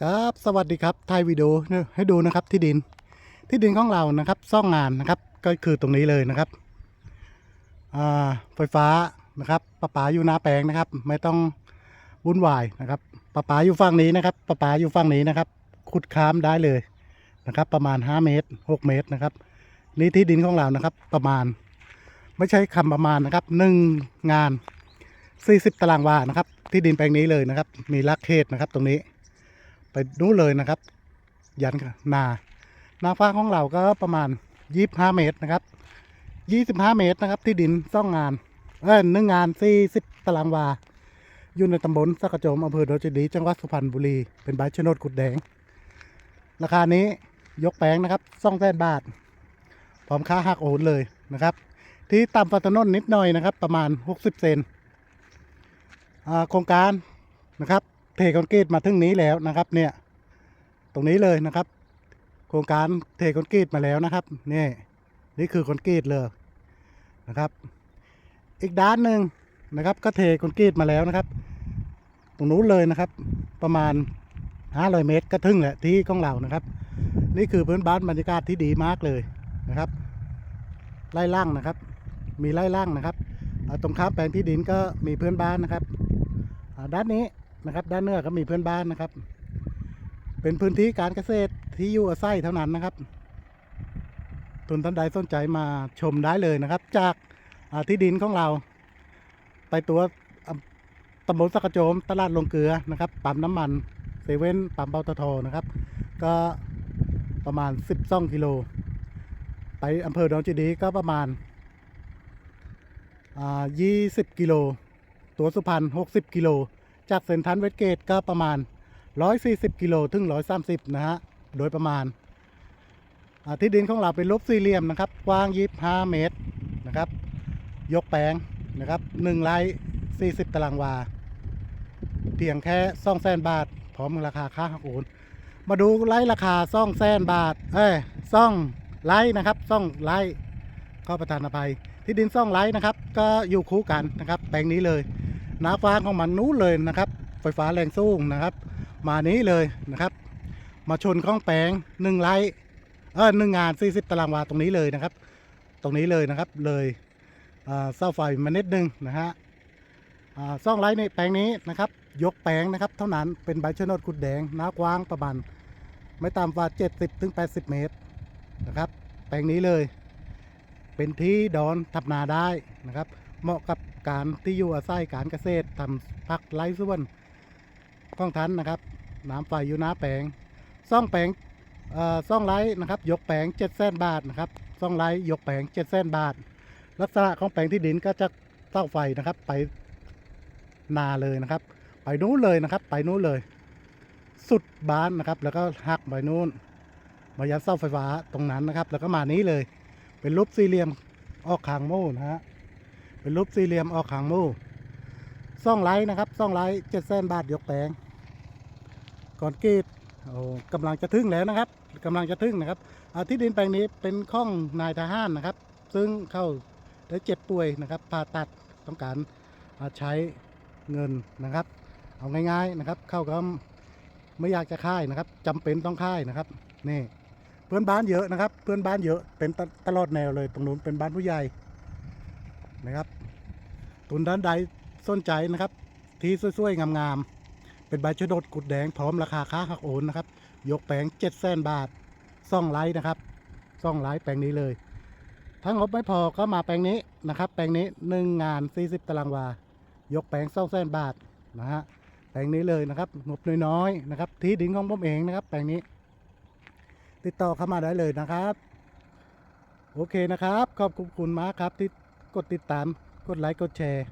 ครับสวัสดีครับถ่ายวิดีโอให้ดูนะครับที่ดินที่ดินของเรานะครับซ่องงานนะครับก็คือตรงนี้เลยนะครับไฟฟ้านะครับประปาอยู่หน้าแปลงนะครับ ไม่ต้องวุ่นวายนะครับประปาอยู่ฝั่งนี้นะครับประปาอยู่ฝั่งนี้นะครับ ขุดค้ามได้เลยนะครับ ประมาณ 5 เมตร 6 เมตรนะครับนี่ที่ดินของเรานะครับประมาณ ไม่ใช่คำประมาณนะครับหนึ่งงาน 40 ตารางวานะครับ ที่ดินแปลงนี้เลยนะครับ มีลักเขตนะครับตรงนี้ ไปนู้นเลยนะครับ ยันนานาฟ้าของเราก็ประมาณ 25 เมตรนะครับ 25 เมตรนะครับ ที่ดินซ่องงานเออหนึ่งงาน 40 ตารางวา อยู่ในตำบลสักกระโจมอำเภอโดนเจดี จังหวัดสุพรรณบุรี เป็นใบชนดกุดแดง ราคานี้ยกแปลงนะครับซ่องแสนบาท พร้อมค่าหักโอนเลยนะครับ ที่ต่ำฟัตนนนิดหน่อยนะครับ ประมาณ 60 เซนโครงการนะครับ เทคอนกรีตมาถึงนี้แล้วนะครับ เนี่ย ตรงนี้เลยนะครับ โครงการเทคอนกรีตมาแล้วนะครับ นี่ นี่คือคอนกรีตเลยนะครับ อีกด้านหนึ่งนะครับ ก็เทคอนกรีตมาแล้วนะครับ ตรงนู้นเลยนะครับ ประมาณ500เมตรก็ถึงแหละที่ของเรานะครับ นี่คือพื้นบ้านบรรยากาศที่ดีมากเลยนะครับ ไล่ล่างนะครับ มีไล่ล่างนะครับตรงข้ามแปลงที่ดินก็มีเพื่อนบ้านนะครับด้านนี้ นะครับ ด้านเหนือก็มีเพื่อนบ้านนะครับ เป็นพื้นที่การเกษตรที่อยู่อาศัยเท่านั้นนะครับทุนท่านใดสนใจมาชมได้เลยนะครับ จากที่ดินของเรา ไปตัวตำบลสักระโจมตลาดลงเกลือนะครับปั๊มน้ำมันเซเว่นปั๊มเปตะทนะครับ ก็ประมาณ 12กิโล ไปอำเภอดอนเจดีก็ประมาณอ่า20 กิโล ตัวสุพรรณ60 กิโล จากเซนทันเวสเกตก็ประมาณ 140 กิโลถึง 130 นะฮะ โดยประมาณ ที่ดินของเราเป็นรูปสี่เหลี่ยมนะครับ กว้าง 25 เมตรนะครับ ยกแปลงนะครับ1ไร่40 ตารางวา เพียงแค่2แสนบาท พร้อมราคาค่าหักโอนมาดูไล่ราคาซ่องแสนบาท เอ้ยซ่องไล่นะครับซ่องไล่ก็ประธานอภัย ที่ดินซ่องไล่นะครับ ก็อยู่คู่กันนะครับ แปลงนี้เลย หนาฟ้าของมันนู้นเลยนะครับ ไฟฟ้าแรงสูงนะครับ มานี้เลยนะครับ มาชนข้องแปลงหนึ่งไร่เออหนึ่งงาน40ตารางวาตรงนี้เลยนะครับ ตรงนี้เลยนะครับเลยอ่าเสาไฟมานิดนึงนะฮะอ่าซ่องไร่ในแปลงนี้นะครับ ยกแปลงนะครับ เท่านั้นเป็นใบชะโนดกุดแดงหน้ากว้างประมาณไม่ต่ำกว่า 70ถึง80 เมตรนะครับ แปลงนี้เลย เป็นที่ดอนทับนาได้นะครับ เหมาะกับ การที่อยู่อาศัยการเกษตรทำพักไร่ส่วนของท่านนะครับ น้ำไฟอยู่น้าแปลงซ่องแปลงซ่องไร่นะครับ ยกแปลง7จ็ดแสนบาทนะครับซ่องไร่ยกแปลง7จ็ดแสนบาท ลักษณะของแปลงที่ดินก็จะเต้าไฟนะครับ ไปนาเลยนะครับ ไปนู้นเลยนะครับ ไปนู้นเลย สุดบ้านนะครับ แล้วก็หักไปนู้นมายัดเสาไฟฟ้าตรงนั้นนะครับ แล้วก็มานี้เลย เป็นรูปสี่เหลี่ยมออกขางโม่นะฮะ เป็นรูปสี่เหลี่ยมออกขางม่ซ่องไลท์นะครับซ่องไลท์เจ็ดแสนบาทยกแปลงก่อนกรีดโอ้กำลังจะถึงแล้วนะครับกำลังจะถึงนะครับอ่าที่ดินแปลงนี้เป็นข้องนายทหารนะครับ ซึ่งเข้าได้เจ็บป่วยนะครับผ่าตัดต้องการาใช้เงินนะครับ เอาง่าย ๆนะครับ เข้าก็ไม่อยากจะค่ายนะครับจำเป็นต้องค่ายนะครับนี่เพื่อนบ้านเยอะนะครับ เพื่อนบ้านเยอะเป็นตตลอดแนวเลยตรงนู้นเป็นบ้านผู้ใหญ่ นะครับ ตุนด้านใดสนใจนะครับ ที่สวยๆงามๆเป็นใบชะโดดกุดแดงพร้อมราคาค่าหักโอนนะครับ ยกแปลงเจ็ดแสนบาทซ่องไลท์นะครับซ่องไลท์แปลงนี้เลย ถ้างบไม่พอก็มาแปลงนี้นะครับ แปลงนี้หนึ่งงาน40ตารางวา ยกแปลงสองแสนบาทนะฮะแปลงนี้เลยนะครับงบน้อยๆนะครับ ที่ดินของผมเองนะครับ แปลงนี้ ติดต่อเข้ามาได้เลยนะครับ โอเคนะครับ ขอบคุณมากครับที่ กดติดตาม กดไลค์ กดแชร์